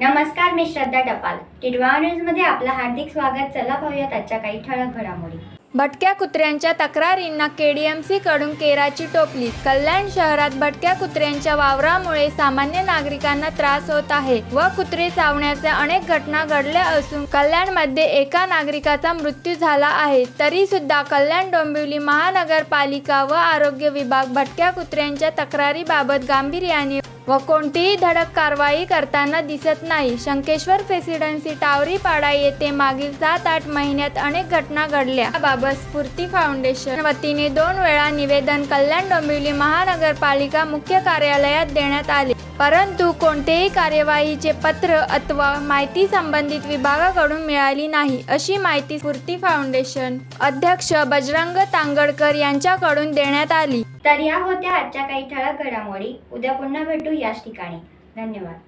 मी श्रद्धा टपाल. टिडवा न्यूजमध्ये आपलं हार्दिक स्वागत. चला पाहूयात आजच्या काही ठळक घडामोडी. भटक्या कुत्र्यांच्या तक्रारींना केडीएमसी कडून केराची टोपली. कल्याण शहरात भटक्या कुत्र्यांच्या वावरामुळे सामान्य नागरिकांना त्रास होत आहे व कुत्रे चावण्याच्या अनेक घटना घडल्या असून कल्याणमध्ये एका नागरिकाचा मृत्यू झाला आहे. तरी सुद्धा कल्याण डोंबिवली महानगरपालिका व आरोग्य विभाग भटक्या कुत्र्यांच्या तक्रारीबाबत गांभीर्याने व कोणतीही धडक कारवाई करताना दिसत नाही. शंकेश्वर प्रेसिडेन्सी टावरीपाडा येथे मागील सात आठ महिन्यात अनेक घटना घडल्या. याबाबत स्फूर्ती फाउंडेशन वतीने दोन वेळा निवेदन कल्याण डोंबिवली महानगरपालिका मुख्य कार्यालयात देण्यात आले. परंतु कोणतेही कार्यवाहीचे पत्र अथवा माहिती संबंधित विभागाकडून मिळाली नाही अशी माहिती स्फूर्ती फाउंडेशन अध्यक्ष बजरंग तांगडकर यांच्याकडून देण्यात आली. तर या होत्या आजच्या काही ठळक घडामोडी. उद्या पुन्हा भेटू याच ठिकाणी. धन्यवाद.